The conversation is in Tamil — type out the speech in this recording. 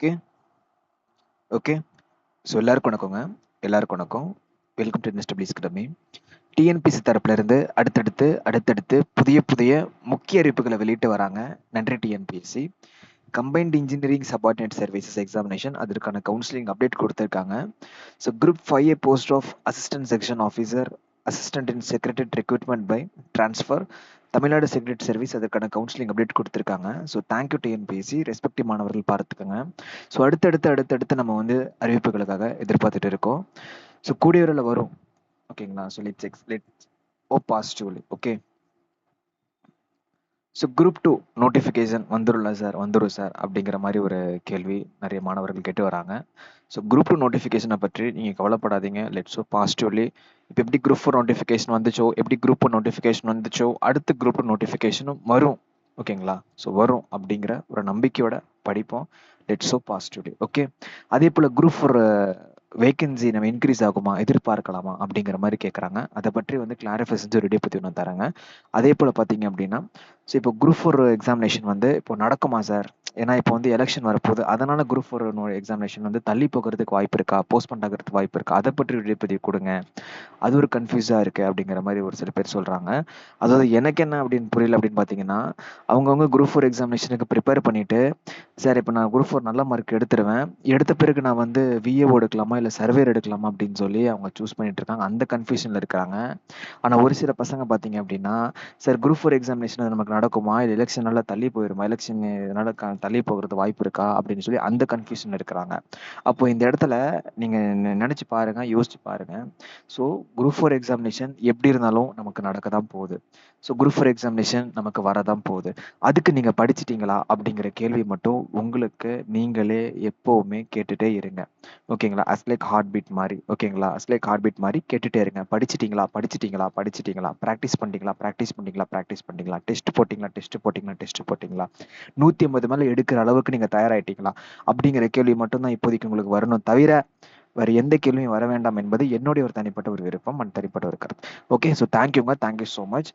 ஓகே? ஓகே? ஸோ எல்லாருக்கும் வணக்கங்க. எல்லாருக்கும் வணக்கம். வெல்கம் டு இன்ஸ்டபிளிஸ் கடமை டிஎன்பிசி தரப்புல இருந்து அடுத்தடுத்து அடுத்தடுத்து புதிய புதிய முக்கிய அறிவிப்புகளை வெளியிட்டு வராங்க. நன்றி TNPSC combined engineering subordinate services examination அதற்கான கவுன்சிலிங் அப்டேட் கொடுத்துருக்காங்க. So group five A post of assistant section officer assistant in secretary recruitment by transfer Tamil Nadu secret service அதற்கான கவுன்சிலிங் அப்டேட் கொடுத்துருக்காங்க. So thank you TNPSC respective மாணவர்கள் பார்த்துக்கோங்க. ஸோ அடுத்தடுத்து அடுத்தடுத்து நம்ம வந்து அறிவிப்புகளுக்காக எதிர்பார்த்துட்டு இருக்கோம். ஸோ கூடிய வரும். ஓகேங்களா so let's ex let oh positively okay so group two notification வந்துரும்ல sir வந்துடும் சார் அப்படிங்கிற மாதிரி ஒரு கேள்வி நிறைய மாணவர்கள் கேட்டு வராங்க. ஸோ குரூப் டூ நோட்டிஃபிகேஷனை பற்றி நீங்கள் கவலைப்படாதீங்க. லெட்ஸ் ஸோ பாசிட்டிவ்லி இப்போ எப்படி குரூப் ஃபோர் நோட்டிஃபிகேஷன் வந்துச்சோ எப்படி குரூப் ஒன் நோட்டிஃபிகேஷன் வந்துச்சோ அடுத்து குரூப் டூ நோட்டிஃபிகேஷனும் வரும். ஓகேங்களா ஸோ வரும் அப்படிங்கிற ஒரு நம்பிக்கையோட படிப்போம். லெட்ஸ் ஸோ பாசிட்டிவ்லி ஓகே அதே போல் குரூப் ஃபோர் வேகன்சி நம்ம இன்க்ரீஸ் ஆகுமா எதிர்பார்க்கலாமா அப்படிங்கிற மாதிரி கேட்குறாங்க அதை பற்றி வந்து கிளாரிஃபை செஞ்சு ரெடி பற்றி ஒன்று தராங்க. அதே போல் பார்த்தீங்க அப்படின்னா ஸோ இப்போ குரூப் ஃபோர் எக்ஸாமினேஷன் வந்து இப்போ நடக்குமா சார் ஏன்னா இப்போ வந்து எலெக்ஷன் வரப்போகுது. அதனால குரூப் ஃபோர் எக்ஸாமினேஷன் வந்து தள்ளி போகிறதுக்கு வாய்ப்பு இருக்கா? போஸ்ட்பண்ட் ஆகிறதுக்கு வாய்ப்பு இருக்கா? அதை பற்றி விடைப்பதி கொடுங்க. அது ஒரு கன்ஃபியூஸாக இருக்குது அப்படிங்கிற மாதிரி ஒரு சில பேர் சொல்கிறாங்க அதாவது எனக்கு என்ன அப்படின்னு புரியல அப்படின்னு பார்த்தீங்கன்னா அவங்கவுங்க குரூப் ஃபோர் எக்ஸாமினேஷனுக்கு ப்ரிப்பேர் பண்ணிட்டு சார் இப்போ நான் குரூப் ஃபோர் நல்ல மார்க் எடுத்துருவேன். எடுத்த பிறகு நான் வந்து விஏஓ எடுக்கலாமா? இல்லை சர்வேர் எடுக்கலாமா? அப்படின்னு சொல்லி அவங்க சூஸ் பண்ணிட்டு இருக்காங்க. அந்த கன்ஃபியூஷனில் இருக்காங்க ஆனால் ஒரு சில பசங்க பார்த்தீங்க அப்படின்னா சார் குரூப் ஃபோர் எக்ஸாமினேஷன் அது நமக்கு நடக்குமா? இல்லை எலெக்ஷன் நல்லா தள்ளி போயிருமா? எலெக்ஷன் இதனால் க- தள்ளி போகிறது வாய்ப்பு இருக்கா? அப்படின்னு சொல்லி அந்த கன்ஃபியூஷன் இருக்கிறாங்க. அப்போ இந்த இடத்துல நீங்கள் நினச்சி பாருங்க யோசிச்சு பாருங்க. ஸோ குரூப் ஃபோர் எக்ஸாமினேஷன் எப்படி இருந்தாலும் நமக்கு நடக்க தான் போகுது. ஸோ குரூப் ஃபோர் எக்ஸாமினேஷன் நமக்கு வரதான் போகுது. அதுக்கு நீங்கள் படிச்சிட்டீங்களா? அப்படிங்கிற கேள்வி மட்டும் உங்களுக்கு நீங்களே எப்போவுமே கேட்டுட்டே இருங்க. ஓகேங்களா? அஸ் லைக் ஹார்ட் பீட் மாதிரி. ஓகேங்களா? அஸ் லைக் ஹார்ட் பீட் மாதிரி கேட்டுட்டே இருங்க. படிச்சிட்டீங்களா? படிச்சிட்டீங்களா? படிச்சிட்டீங்களா? ப்ராக்டிஸ் பண்ணிட்டீங்களா? ப்ராக்டிஸ் பண்ணிட்டீங்களா? ப்ராக்டிஸ் பண்ணிட்டீங்களா? டெஸ்ட் போட்டிங்களா? டெஸ்ட் போட்டிங்களா? டெஸ்ட் போட்டிங்களா? நூற்றி ஐம்பது மேலே எடுக்கிற அளவுக்கு நீங்கள் தயாராகிட்டீங்களா அப்படிங்கிற கேள்வி மட்டும்தான் இப்போதைக்கு உங்களுக்கு வரணும் தவிர வேறு எந்த கேள்வியும் வர வேண்டாம் என்பது என்னுடைய ஒரு தனிப்பட்ட ஒரு விருப்பம் அண்ட் தனிப்பட்ட ஒரு கருத்து. ஓகே ஸோ தேங்க்யூங்க தேங்க்யூ ஸோ மச்